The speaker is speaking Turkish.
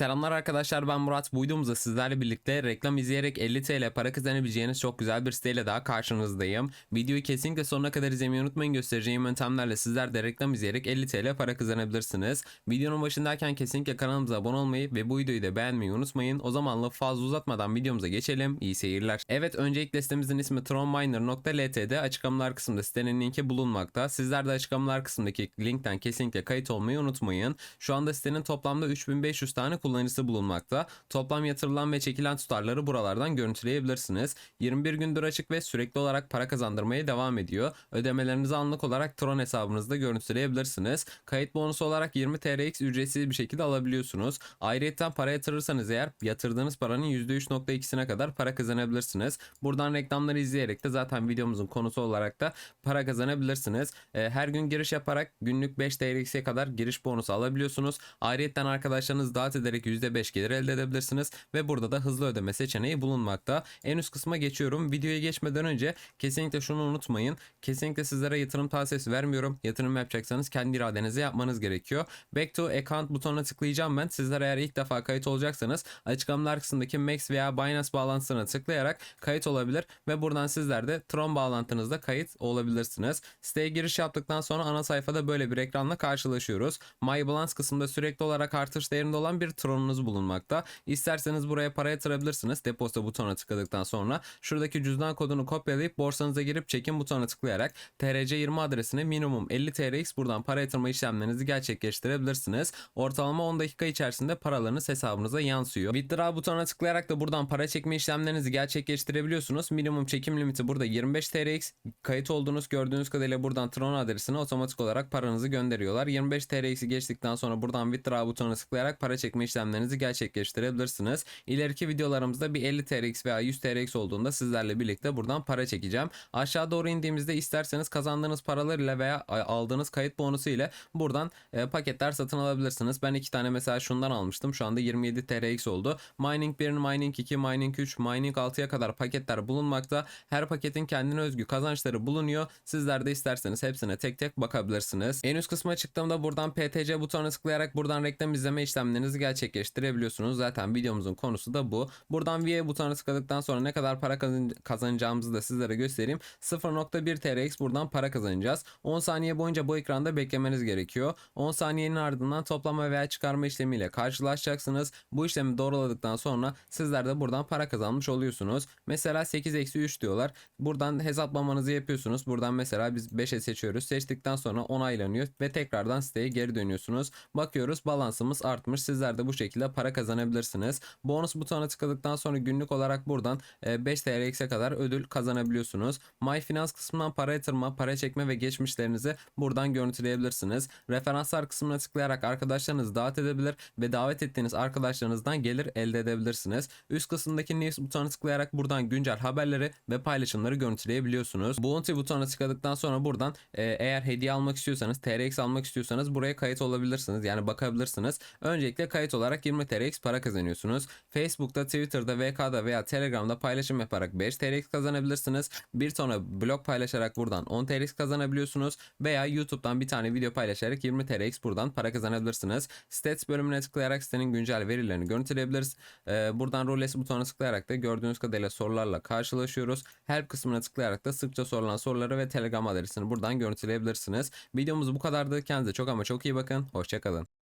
Selamlar arkadaşlar ben Murat. Bu videomuzda sizlerle birlikte reklam izleyerek 50 TL para kazanabileceğiniz çok güzel bir siteyle daha karşınızdayım. Videoyu kesinlikle sonuna kadar izlemeyi unutmayın. Göstereceğim yöntemlerle sizler de reklam izleyerek 50 TL para kazanabilirsiniz. Videonun başındayken kesinlikle kanalımıza abone olmayı ve bu videoyu da beğenmeyi unutmayın. O zaman lafı fazla uzatmadan videomuza geçelim. İyi seyirler. Evet öncelikle sitemizin ismi tronminer.lt'de açıklamalar kısmında sitenin linki bulunmakta. Sizler de açıklamalar kısmındaki linkten kesinlikle kayıt olmayı unutmayın. Şu anda sitenin toplamda 3500 tane kullanıcısı bulunmakta. Toplam yatırılan ve çekilen tutarları buralardan görüntüleyebilirsiniz. 21 gündür açık ve sürekli olarak para kazandırmaya devam ediyor. Ödemelerinizi anlık olarak Tron hesabınızda görüntüleyebilirsiniz. Kayıt bonusu olarak 20 TRX ücretsiz bir şekilde alabiliyorsunuz. Ayrıca para yatırırsanız eğer yatırdığınız paranın %3.2'sine kadar para kazanabilirsiniz. Buradan reklamları izleyerek de zaten videomuzun konusu olarak da para kazanabilirsiniz. Ee, Her gün giriş yaparak günlük 5 TRX'e kadar giriş bonusu alabiliyorsunuz. Ayrıca arkadaşlarınız dağıt ederek %5 gelir elde edebilirsiniz ve burada da hızlı ödeme seçeneği bulunmakta. En üst kısma geçiyorum. Videoya geçmeden önce kesinlikle şunu unutmayın. Kesinlikle sizlere yatırım tavsiyesi vermiyorum. Yatırım yapacaksanız kendi iradenizle yapmanız gerekiyor. Back to account butonuna tıklayacağım ben. Sizler eğer ilk defa kayıt olacaksanız açıklamalar kısmındaki Max veya Binance bağlantısına tıklayarak kayıt olabilir ve buradan sizler de Tron bağlantınızda kayıt olabilirsiniz. Siteye giriş yaptıktan sonra ana sayfada böyle bir ekranla karşılaşıyoruz. My Balance kısmında sürekli olarak artış değerinde olan bir Tron'unuz bulunmakta. İsterseniz buraya para yatırabilirsiniz. Depozito butonuna tıkladıktan sonra şuradaki cüzdan kodunu kopyalayıp borsanıza girip çekim butonuna tıklayarak TRC20 adresine minimum 50 TRX buradan para yatırma işlemlerinizi gerçekleştirebilirsiniz. Ortalama 10 dakika içerisinde paralarınız hesabınıza yansıyor. Withdraw butonuna tıklayarak da buradan para çekme işlemlerinizi gerçekleştirebiliyorsunuz. Minimum çekim limiti burada 25 TRX. Kayıt olduğunuz gördüğünüz kadarıyla buradan Tron adresine otomatik olarak paranızı gönderiyorlar. 25 TRX'i geçtikten sonra buradan Withdraw butonuna tıklayarak para çekme işlemlerinizi gerçekleştirebilirsiniz. İleriki videolarımızda bir 50 TRX veya 100 TRX olduğunda sizlerle birlikte buradan para çekeceğim. Aşağı doğru indiğimizde isterseniz kazandığınız paralar ile veya aldığınız kayıt bonusu ile buradan e, paketler satın alabilirsiniz. Ben iki tane mesela şundan almıştım. Şu anda 27 TRX oldu. Mining 1, Mining 2, Mining 3, Mining 6'ya kadar paketler bulunmakta. Her paketin kendine özgü kazançları bulunuyor. Sizler de isterseniz hepsine tek tek bakabilirsiniz. En üst kısma çıktığımda buradan PTC butonuna tıklayarak buradan reklam izleme işlemlerinizi gerçekleştirebiliyorsunuz. Zaten videomuzun konusu da bu. Buradan VA butonuna tıkladıktan sonra ne kadar para kazan- kazanacağımızı da sizlere göstereyim. 0.1 TRX buradan para kazanacağız. 10 saniye boyunca bu ekranda beklemeniz gerekiyor. 10 saniyenin ardından toplama veya çıkarma işlemiyle karşılaşacaksınız. Bu işlemi doğruladıktan sonra sizler de buradan para kazanmış oluyorsunuz. Mesela 8-3 diyorlar. Buradan hesaplamanızı yapıyorsunuz. Buradan mesela biz 5'e seçiyoruz. Seçtikten sonra onaylanıyor ve tekrardan siteye geri dönüyorsunuz. Bakıyoruz balansımız artmış. Sizler de bu şekilde para kazanabilirsiniz. Bonus butonuna tıkladıktan sonra günlük olarak buradan e, 5 TRX'e kadar ödül kazanabiliyorsunuz. My Finance kısmından para yatırma, para çekme ve geçmişlerinizi buradan görüntüleyebilirsiniz. Referanslar kısmına tıklayarak arkadaşlarınızı davet edebilir ve davet ettiğiniz arkadaşlarınızdan gelir elde edebilirsiniz. Üst kısımdaki News butonuna tıklayarak buradan güncel haberleri ve paylaşımları görüntüleyebiliyorsunuz. Bounty butonuna tıkladıktan sonra buradan e, eğer hediye almak istiyorsanız, TRX almak istiyorsanız buraya kayıt olabilirsiniz. Yani bakabilirsiniz. Öncelikle kayıt olarak 20 TRX para kazanıyorsunuz. Facebook'ta, Twitter'da, VK'da veya Telegram'da paylaşım yaparak 5 TRX kazanabilirsiniz. Bir sonra blog paylaşarak buradan 10 TRX kazanabiliyorsunuz. Veya YouTube'dan bir tane video paylaşarak 20 TRX buradan para kazanabilirsiniz. Stats bölümüne tıklayarak sitenin güncel verilerini görüntüleyebiliriz. Ee, buradan roles butonuna tıklayarak da gördüğünüz kadarıyla sorularla karşılaşıyoruz. Help kısmına tıklayarak da sıkça sorulan soruları ve Telegram adresini buradan görüntüleyebilirsiniz. Videomuz bu kadardı. Kendinize çok ama çok iyi bakın. Hoşçakalın.